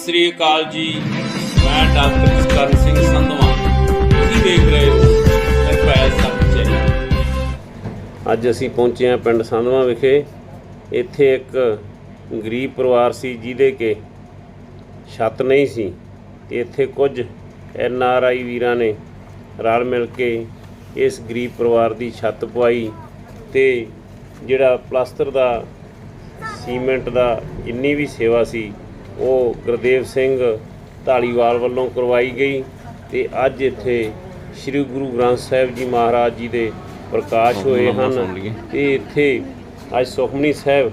ਸਤਿ ਸ੍ਰੀ ਅਕਾਲ ਜੀ। ਮੈਂ ਡਾਕਟਰ ਕਰਨ ਸਿੰਘ ਸੰਧਵਾ। ਤੁਸੀਂ ਦੇਖ ਰਹੇ ਹੋ ਨਿਰਭੈ ਸੱਚੇ ਅੱਜ ਅਸੀਂ ਪਹੁੰਚੇ ਹਾਂ ਪਿੰਡ ਸੰਧਵਾ ਵਿਖੇ। ਇੱਥੇ ਇੱਕ ਗਰੀਬ ਪਰਿਵਾਰ ਸੀ ਜਿਹਦੇ ਕੇ ਛੱਤ ਨਹੀਂ ਸੀ। ਤੇ ਇੱਥੇ ਕੁਝ ਐਨ ਆਰ ਆਈ ਵੀਰਾਂ ਨੇ ਰਲ ਮਿਲ ਕੇ ਇਸ ਗਰੀਬ ਪਰਿਵਾਰ ਦੀ ਛੱਤ ਪਵਾਈ ਤੇ ਜਿਹੜਾ ਪਲਾਸਟਰ ਦਾ, ਸੀਮੈਂਟ ਦਾ ਜਿੰਨੀ ਵੀ ਸੇਵਾ ਸੀ ਉਹ ਗੁਰਦੇਵ ਸਿੰਘ ਢਾਲੀਵਾਲ ਵੱਲੋਂ ਕਰਵਾਈ ਗਈ ਤੇ ਅੱਜ ਇੱਥੇ ਸ੍ਰੀ ਗੁਰੂ ਗ੍ਰੰਥ ਸਾਹਿਬ ਜੀ ਮਹਾਰਾਜ ਜੀ ਦੇ ਪ੍ਰਕਾਸ਼ ਹੋਏ ਹਨ ਤੇ ਇੱਥੇ ਅੱਜ ਸੁਖਮਨੀ ਸਾਹਿਬ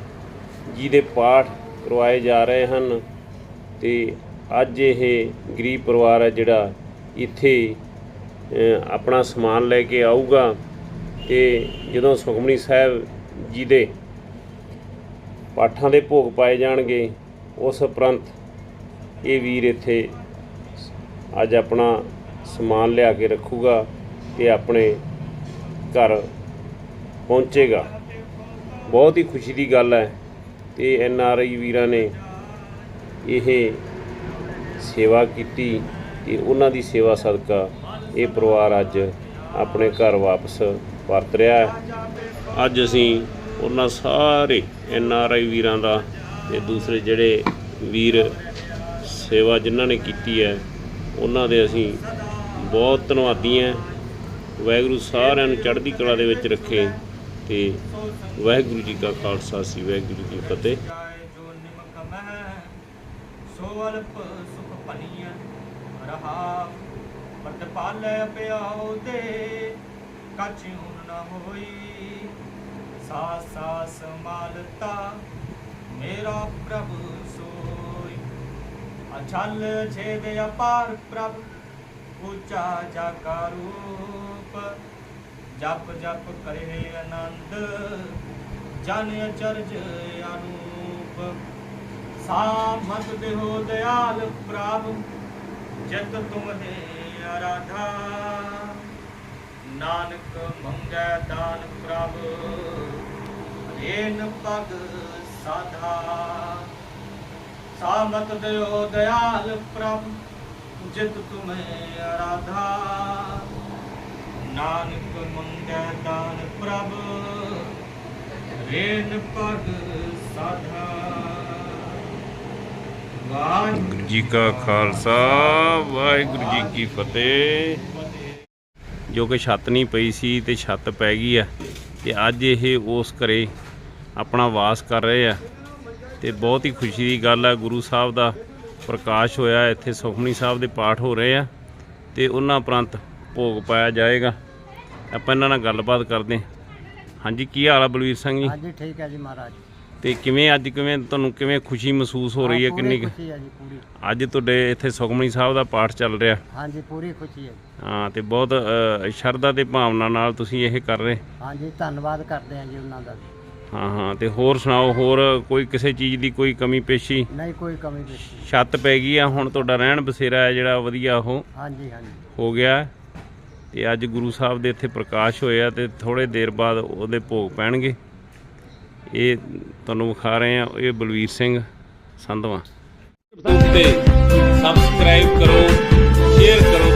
ਜੀ ਦੇ ਪਾਠ ਕਰਵਾਏ ਜਾ ਰਹੇ ਹਨ ਤੇ ਅੱਜ ਇਹ ਗਰੀਬ ਪਰਿਵਾਰ ਹੈ ਜਿਹੜਾ ਇੱਥੇ ਆਪਣਾ ਸਮਾਨ ਲੈ ਕੇ ਆਊਗਾ ਤੇ ਜਦੋਂ ਸੁਖਮਨੀ ਸਾਹਿਬ ਜੀ ਦੇ ਪਾਠਾਂ ਦੇ ਭੋਗ ਪਾਏ ਜਾਣਗੇ ਉਸ ਉਪਰੰਤ ਇਹ ਵੀਰ ਇੱਥੇ ਅੱਜ ਆਪਣਾ ਸਮਾਨ ਲਿਆ ਕੇ ਰੱਖੂਗਾ ਤੇ ਆਪਣੇ ਘਰ ਪਹੁੰਚੇਗਾ। ਬਹੁਤ ਹੀ ਖੁਸ਼ੀ ਦੀ ਗੱਲ ਹੈ ਤੇ ਐਨ ਆਰ ਆਈ ਵੀਰਾਂ ਨੇ ਇਹ ਸੇਵਾ ਕੀਤੀ ਤੇ ਉਹਨਾਂ ਦੀ ਸੇਵਾ ਸਦਕਾ ਇਹ ਪਰਿਵਾਰ ਅੱਜ ਆਪਣੇ ਘਰ ਵਾਪਸ ਪਰਤ ਰਿਹਾ ਹੈ। ਅੱਜ ਅਸੀਂ ਉਹਨਾਂ ਸਾਰੇ ਐਨ ਆਰ ਆਈ ਵੀਰਾਂ ਦਾ ਤੇ ਦੂਸਰੇ ਜਿਹੜੇ ਵੀਰ ਸੇਵਾ ਜਿਨ੍ਹਾਂ ਨੇ ਕੀਤੀ ਹੈ, ਉਹਨਾਂ ਦੇ ਅਸੀਂ ਬਹੁਤ ਧੰਨਵਾਦੀ ਹਾਂ। ਵਾਹਿਗੁਰੂ ਸਾਰਿਆਂ ਨੂੰ ਚੜ੍ਹਦੀ ਕਲਾ ਦੇ ਵਿੱਚ ਰੱਖੇ ਤੇ ਵਾਹਿਗੁਰੂ ਜੀ ਕਾ ਖਾਲਸਾ ਸੀ ਵਾਹਿਗੁਰੂ ਜੀ ਕੀ ਫਤਿਹ। ਸੋ ਅਲਪ ਸੁਖ ਭਨੀਆ ਰਹਾ ਪਤ ਪਾਲੈ ਪਿਆਉ ਦੇ ਕਛ ਨ ਹੋਈ ਸਾਸ ਸਾਸ ਮਾਲਤਾ ਮੇਰਾ ਪ੍ਰਭ ਸੋਈ। ਅਛਲ ਛੇਦ ਅਪਾਰ ਪ੍ਰਭ, ਉੱਚਾ ਜਾਕਾ ਰੂਪ। ਜਪ ਜਪ ਕਰੇ ਆਨੰਦ, ਜਨ ਅਚਰਜ ਅਨੂਪ। ਸਾਮਤ ਦੇਹੋ ਦਿਆਲ ਪ੍ਰਭ, ਜਿਤ ਤੁਮਹੇ ਆਰਾਧਾ। ਨਾਨਕ ਮੰਗੈ ਦਾਨ ਪ੍ਰਭ, ਰੇਨ ਪਗ ਸਾਧਾ ਸਾਮਤ ਦਿਓ ਦਿਆਲ ਪ੍ਰਭ ਜਿਤ ਤੁਮਹੇ ਆਰਾਧਾ। ਨਾਨਕ ਮੰਗੈ ਦਾਨ ਪ੍ਰਭ ਰੇਨ ਪਗ ਸਾਧਾ। ਵਾਹਿਗੁਰੂ ਜੀ ਕਾ ਖਾਲਸਾ, ਵਾਹਿਗੁਰੂ ਜੀ ਕੀ ਫਤਿਹ। ਜੋ ਕਿ ਛੱਤ ਨਹੀਂ ਪਈ ਸੀ ਤੇ ਛੱਤ ਪੈ ਗਈ ਆ, ਤੇ ਅੱਜ ਇਹ ਉਸ ਘਰੇ ਆਪਣਾ ਵਾਸ ਕਰ ਰਹੇ ਆ ਤੇ ਬਹੁਤ ਹੀ ਖੁਸ਼ੀ ਦੀ ਗੱਲ ਹੈ ਗੁਰੂ ਸਾਹਿਬ ਦਾ ਪ੍ਰਕਾਸ਼ ਹੋਇਆ ਇੱਥੇ ਸੁਖਮਨੀ ਸਾਹਿਬ ਦੇ ਪਾਠ ਹੋ ਰਹੇ ਆ ਤੇ ਉਹਨਾਂ ਉਪਰੰਤ ਭੋਗ ਪਾਇਆ ਜਾਏਗਾ। ਆਪਾਂ ਇਹਨਾਂ ਨਾਲ ਗੱਲਬਾਤ ਕਰਦੇ ਹਾਂ। ਹਾਂਜੀ ਕੀ ਹਾਲ ਆ ਬਲਵੀਰ ਸਿੰਘ ਜੀ? ਹਾਂਜੀ ਠੀਕ ਹੈ ਜੀ ਮਹਾਰਾਜ। ਤੇ ਕਿਵੇਂ ਅੱਜ ਕਿਵੇਂ ਤੁਹਾਨੂੰ ਕਿਵੇਂ ਖੁਸ਼ੀ ਮਹਿਸੂਸ ਹੋ ਰਹੀ ਹੈ ਕਿੰਨੀ? ਖੁਸ਼ੀ ਹੈ ਜੀ ਪੂਰੀ। ਅੱਜ ਤੁਹਾਡੇ ਇੱਥੇ ਸੁਖਮਨੀ ਸਾਹਿਬ ਦਾ ਪਾਠ ਚੱਲ ਰਿਹਾ। ਹਾਂਜੀ ਪੂਰੀ ਖੁਸ਼ੀ ਹੈ। ਹਾਂ ਤੇ ਬਹੁਤ ਸ਼ਰਧਾ ਤੇ ਭਾਵਨਾ ਨਾਲ ਤੁਸੀਂ ਇਹ ਕਰ ਰਹੇ। ਹਾਂਜੀ ਧੰਨਵਾਦ ਕਰਦੇ ਹਾਂ ਜੀ ਉਹਨਾਂ ਦਾ। ਹਾਂ ਹਾਂ ਤੇ ਹੋਰ ਸੁਣਾਓ ਹੋਰ ਕੋਈ ਕਿਸੇ ਚੀਜ਼ ਦੀ ਕੋਈ ਕਮੀ ਪੇਸ਼ੀ? ਨਹੀਂ ਕੋਈ ਕਮੀ ਪੇਸ਼ੀ ਛੱਤ ਪੈ ਗਈ ਆ ਹੁਣ ਤੁਹਾਡਾ ਰਹਿਣ ਬਸੇਰਾ ਹੈ ਜਿਹੜਾ ਵਧੀਆ ਉਹ। ਹਾਂਜੀ ਹਾਂਜੀ। ਹੋ ਗਿਆ। ਤੇ ਅੱਜ ਗੁਰੂ ਸਾਹਿਬ ਦੇ ਇੱਥੇ ਪ੍ਰਕਾਸ਼ ਹੋਇਆ ਤੇ ਥੋੜੇ ਦੇਰ ਬਾਅਦ ਉਹਦੇ ਭੋਗ ਪੈਣਗੇ। ਇਹ ਤੁਹਾਨੂੰ ਵਿਖਾ ਰਹੇ ਆ ਇਹ ਬਲਵੀਰ ਸਿੰਘ ਸੰਧਵਾ। ਤੇ ਸਬਸਕ੍ਰਾਈਬ ਕਰੋ ਸ਼ੇਅਰ ਕਰੋ।